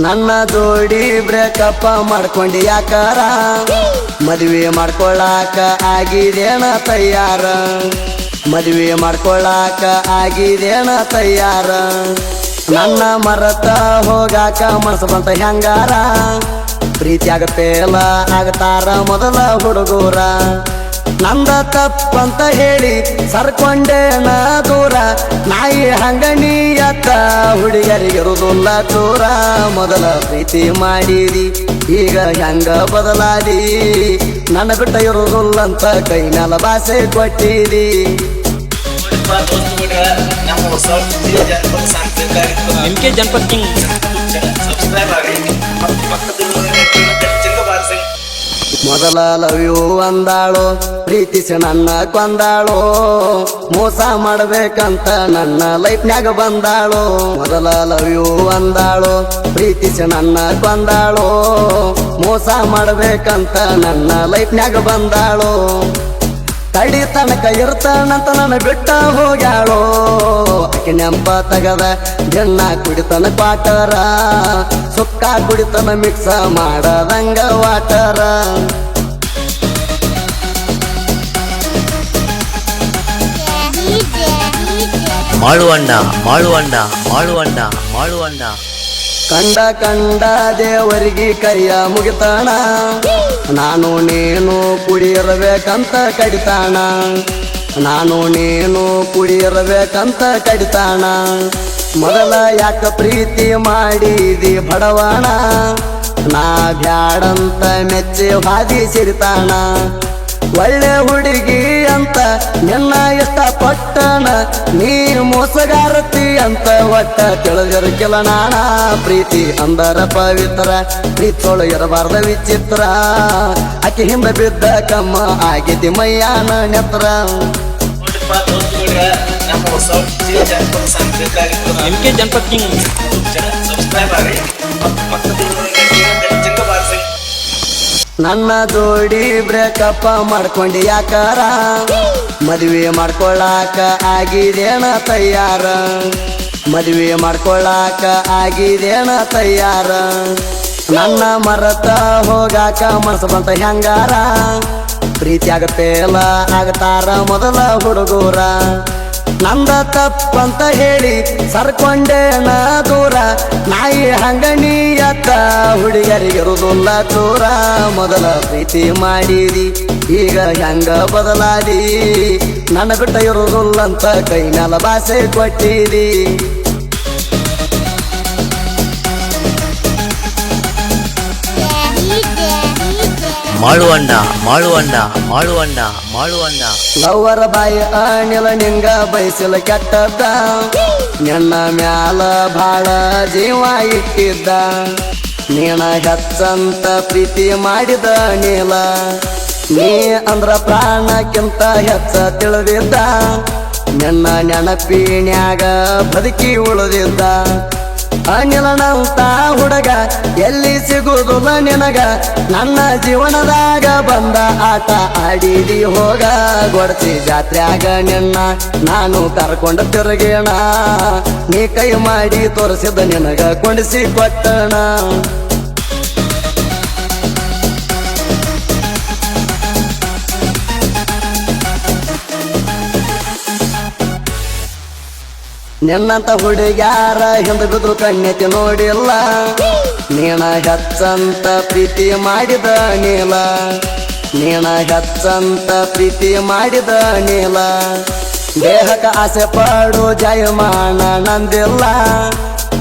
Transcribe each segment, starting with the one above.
ನನ್ನ ಜೋಡಿ ಬ್ರೇಕಪ್ಪ ಮಾಡ್ಕೊಂಡು ಯಾಕಾರ ಮದುವೆ ಮಾಡ್ಕೊಳ್ಳಾಕ ಆಗಿದೇನ ತಯಾರ? ಮದುವೆ ಮಾಡ್ಕೊಳ್ಳಾಕ ಆಗಿದೇನ ತಯಾರ? ನನ್ನ ಮರತ ಹೋಗಾಕ ಮನಸ್ಸು ಬಂತ ಹೆಂಗಾರ? ಪ್ರೀತಿಯಾಗ ಎಲ್ಲ ಆಗ್ತಾರ ಮೊದಲ ಹುಡುಗೂರ? ನಂದ ತಪ್ಪಂತ ಹೇಳಿ ಸರ್ಕೊಂಡೇನ ದೂರ. ನಾಯಿ ಹಂಗಣಿಯತ್ತ ಹುಡುಗರಿಗಿರುವುದಿಲ್ಲ ದೂರ. ಮೊದಲ ಪ್ರೀತಿ ಮಾಡಿದಿ ಈಗ ಹೆಂಗ ಬದಲಾದಿ? ನನ್ನ ಬಿಟ್ಟ ಇರುವುದಿಲ್ಲಂತ ಕೈ ಮ್ಯಾಲ ಭಾಷೆ ಕೊಟ್ಟಿರಿ ಜನಪದ ಸಾಂಸ್ಕೃತಿಕ ಕಾರ್ಯಕ್ರಮ M K Janapad king. Subscribe ಆಗಿ ಮೊದಲ ಲವ್ ಯು ಅಂದಾಳು, ಪ್ರೀತಿಸಿ ನನ್ನ ಕೊಂದಾಳು, ಮೋಸ ಮಾಡ್ಬೇಕಂತ ನನ್ನ ಲೈಫ್ನ್ಯಾಗ ಬಂದಾಳು. ಮೊದಲ ಲವ್ ಯು ಅಂದಾಳು, ಪ್ರೀತಿಸಿ ನನ್ನ ಕೊಂದಾಳು, ಮೋಸ ಮಾಡ್ಬೇಕಂತ ನನ್ನ ಲೈಫ್ನ್ಯಾಗ ಬಂದಾಳು. ತಡಿ ತನಕ ಇರ್ತಾನಂತ ನನ್ನ ಬಿಟ್ಟ ಹೋಗ್ಯಾಳೋ. ಆಕೆ ನೆಂಪ ತಗದ ಜನ್ನ ಕುಡಿತನ ಪಾಟರ ಸುಕ್ಕ ಕುಡಿತನ ಮಿಕ್ಸ ಮಾಡದಂಗ ವಾಟರ. ಮಾಡುವಣ್ಣ ಮಾಡುವಣ್ಣ ಮಾಡುವಣ್ಣ ಮಾಳುವಂಡ ಕಂಡ ಕಂಡ ದೇವರಿಗೆ ಕೈಯ ಮುಗಿತಾಣ. ನಾನು ನೀನು ಕುಡಿಯಿರಬೇಕಂತ ಕಡಿತಾಣ. ನಾನು ನೀನು ಕುಡಿಯಿರಬೇಕಂತ ಕಡಿತಾಣ. ಮೊದಲ ಯಾಕ ಪ್ರೀತಿ ಮಾಡಿದಿ ಬಡವಾಣ. ನಾ ಬ್ಯಾಡಂತ ಮೆಚ್ಚಿ ಹಾದಿ ಸಿರಿತಾಣ. ಒಳ್ಳೆ ಹುಡುಗಿ ಅಂತ ನಿನ್ನ ಇಷ್ಟಪಟ್ಟಣ ನೀ ಮೋಸಗಾರತಿ ಅಂತ ಒಟ್ಟ ತಿಳಿದಿರಕಿಲ್ಲ ನಾಣ ಪ್ರೀತಿ ಅಂದರ ಪವಿತ್ರ ಪ್ರೀತಿಯೊಳ ಇರಬಾರ್ದ ವಿಚಿತ್ರ. ಆಕೆ ಹಿಂದೆ ಬಿದ್ದ ಕಮ್ಮ ಆಗಿದ್ದಿ ಮಯ್ಯಾನ ನೆತ್ರ. M K Janapad king subscribe ಆಗಿ ನನ್ನ ಜೋಡಿ ಬ್ರೇಕಪ್ಪ ಮಾಡ್ಕೊಂಡಿ ಯಾಕಾರ? ಮದುವೆ ಮಾಡ್ಕೊಳ್ಳಾಕ ಆಗಿದೇನ ತಯಾರ? ಮದುವೆ ಮಾಡ್ಕೊಳ್ಳಾಕ ಆಗಿದೇನ ತಯಾರ? ನನ್ನ ಮರತ ಹೋಗಾಕ ಮನಸ್ಸು ಬಂತ ಹೆಂಗಾರ? ಪ್ರೀತಿಯಾಗ ಪೇಲ ಆಗ್ತಾರ ಮೊದಲ ಹುಡುಗೂರ. ನಂದ ತಪ್ಪಂತ ಹೇಳಿ ಸರ್ಕೊಂಡೇನ ದೂರ. ನಾಯಿ ಹಂಗಣಿಯತ್ತ ಹುಡುಗರಿಗಿರುವುದಿಲ್ಲ ದೂರ. ಮೊದಲ ಪ್ರೀತಿ ಮಾಡಿದಿ, ಈಗ ಹೆಂಗ ಬದಲಾದಿ? ನನ್ನ ಬಿಟ್ಟ ಕೈ ನಲ ಭಾಷೆ ಕೊಟ್ಟಿದಿ. ಮಾಳುವಂಡ ಮಾಳುವಂಡ ಮಾಳುವಂಡ ಮಾಳುವಂಡ ಲವರ ಬಾಯಿ ಅನಿಲ ನಿಂಗ ಬಯಸಲು ಕೆಟ್ಟದ್ದ. ನಿನ್ನ ಮ್ಯಾಲ ಬಾಳ ಜೀವ ಇಟ್ಟಿದ್ದ. ನೀನ ಹೆಚ್ಚಂತ ಪ್ರೀತಿ ಮಾಡಿದ ನೀಲ. ನೀ ಅಂದ್ರ ಪ್ರಾಣಕ್ಕಿಂತ ಹೆಚ್ಚ ತಿಳಿದಿದ್ದ. ನಿನ್ನ ನೆನಪಿನ್ಯಾಗ ಬದುಕಿ ಉಳಿದಿದ್ದ. ಅನಿಲನಂತ ಹುಡುಗ, ಎಲ್ಲಿ ಸಿಗುವುದು ನಿನಗ? ನನ್ನ ಜೀವನದಾಗ ಬಂದ ಆಟ ಆಡಿದಿ ಹೋಗ ಗೊಡತಿ ಜಾತ್ರೆಯಾಗ ನಿನ್ನ ನಾನು ಕರ್ಕೊಂಡು ತಿರುಗೇಣ. ನೀ ಕೈ ಮಾಡಿ ತೋರಿಸಿದ ನಿನಗ ಕೊಡಿಸಿ ಕೊಟ್ಟಣ. ನಿನ್ನಂತ ಹುಡುಗ್ಯಾರ ಹಿಂದ ಬಿದ್ರು ಕಣ್ಣೆತ್ತಿ ನೋಡಿಲ್ಲ? ನೀನ ಹೆಚ್ಚಂತ ಪ್ರೀತಿ ಮಾಡಿದ ನೀಲ. ನೀನ ಹೆಚ್ಚಂತ ಪ್ರೀತಿ ಮಾಡಿದ ನೀಲ. ದೇಹಕ ಆಸೆ ಪಾಡು, ಜಯಮಾನ ನಂದಿಲ್ಲ.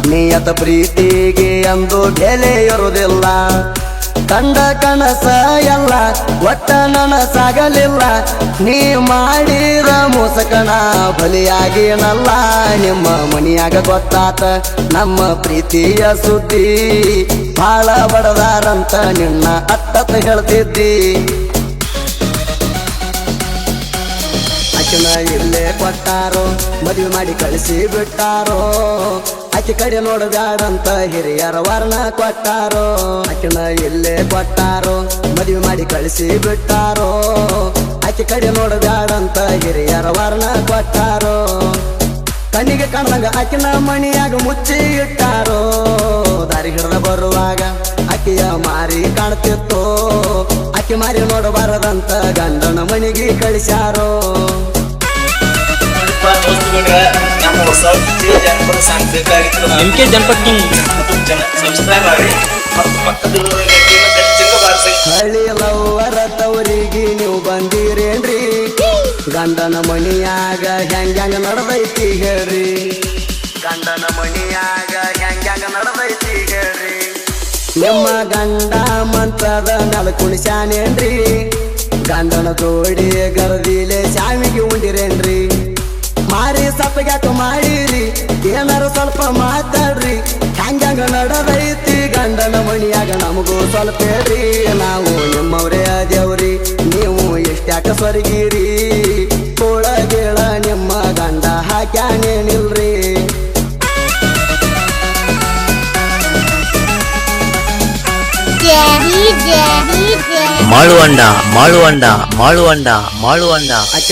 ನಿಯತ ಪ್ರೀತಿಗೆ ಎಂದು ಬೆಲೆ ಇರುವುದಿಲ್ಲ. ಕಂಡ ಕನಸ ಎಲ್ಲ ಒಟ್ಟ ನನಸಾಗಲಿಲ್ಲ. ನೀ ಮಾಡಿದ ಮೋಸಕನ ಬಲಿಯಾಗಿನಲ್ಲ ನಿಮ್ಮ ಮನಿಯಾಗ ಗೊತ್ತಾತ ನಮ್ಮ ಪ್ರೀತಿಯ ಸುದ್ದಿ. ಬಾಳ ಬಡದಾರಂತ ನಿನ್ನ ಅತ್ತತ್ತ ಹೇಳ್ತಿದ್ದಿ. ಆಕಿನ ಇಲ್ಲೇ ಕೊಟ್ಟಾರೋ, ಮದುವೆ ಮಾಡಿ ಕಳಿಸಿ ಬಿಟ್ಟಾರೋ. ಆಕೆ ಕಡೆ ನೋಡಬ್ಯಾಡಂತ ಹಿರಿಯರ ವರ್ಣ ಕೊಟ್ಟಾರೋ? ಆಕೆನ ಇಲ್ಲೇ ಕೊಟ್ಟಾರೋ? ಮದುವೆ ಮಾಡಿ ಕಳಿಸಿ ಬಿಟ್ಟಾರೋ? ಆಕೆ ಕಡೆ ನೋಡಬ್ಯಾಡಂತ ಹಿರಿಯರ ವರ್ಣ ಕೊಟ್ಟಾರೋ? ಕಣ್ಣಿಗೆ ಕಾಣದಂಗ ಆಕೆನ ಮಣಿಯಾಗ ಮುಚ್ಚಿ ಇಟ್ಟಾರೋ? ದಾರಿ ಹಿಡಿದ ಬರುವಾಗ ಆಕೆಯ ಮಾರಿ ಕಾಣ್ತಿತ್ತು? ಆಕೆ ಮಾರಿ ನೋಡಬಾರದಂತ ಗಂಡನ ಮನೆಗೆ ಕಳಿಸ್ಯಾರೋ? ಹೊಸ ಜನಪದ ಬೇಕಾಗಿತ್ತು ಎಂ ಕೆ ಜನಪದ್ ಸಬ್ಸ್ಕ್ರೈಬ್ ಆಗಿ ಮತ್ತು ಪಕ್ಕದ ಹಳ್ಳಿ ಲವ್ವರ ತವರಿಗೆ ನೀವು ಬಂದಿರೇನ್ರಿ? ಗಂಡನ ಮಣಿಯಾಗ ಹೆಂಗ್ಯಾಂಗ ನಡ್ದೈತಿ ಹೇಳ್ರಿ? ಗಂಡನ ಮಣಿಯಾಗ ಹೆಂಗ್ಯಾಂಗ ನಡ್ದೈತಿ ಹೇಳ್ರಿ? ನಿಮ್ಮ ಗಂಡ ಮಂತ್ರದ ನೆಲ ಕುಣಿಸ್ಯಾನೇನ್ರಿ? ಗಂಡನ ತೋಡಿ ಗರದಿಲೆ ಶಾಮಿಗೆ ಉಂಡಿರೇನ್ರಿ? ಮಾರಿ ಸಪ್ಪಗ್ಯಾಕ ಮಾಡಿರಿ ಏನಾರು ಸ್ವಲ್ಪ ಮಾತಾಡ್ರಿ. ಹೆಂಗಂಗ ನಡದೈತಿ ಗಂಡನ ಮಣಿಯಾಗ ನಮಗೂ ಸ್ವಲ್ಪ ಹೇಳ್ರಿ. ನಾವು ನಿಮ್ಮವ್ರೇ ಅದೇವ್ರಿ ನೀವು ಎಷ್ಟ್ಯಾಕ ಸ್ವರ್ಗಿರಿ. ಒಳಗೇಳ ನಿಮ್ಮ ಗಂಡ ಹಾಕ್ಯಾನೇನಿಲ್ರಿ. ಮಾಡುವಂಡ ಮಾಡುವಂಡ ಮಾಡುವಂಡ ಮಾಳುವಂಡ ಮಾಳುವಂಡ ಮಾಳುವಂಡ ಮಾಳುವಂಡ ಆಕೆ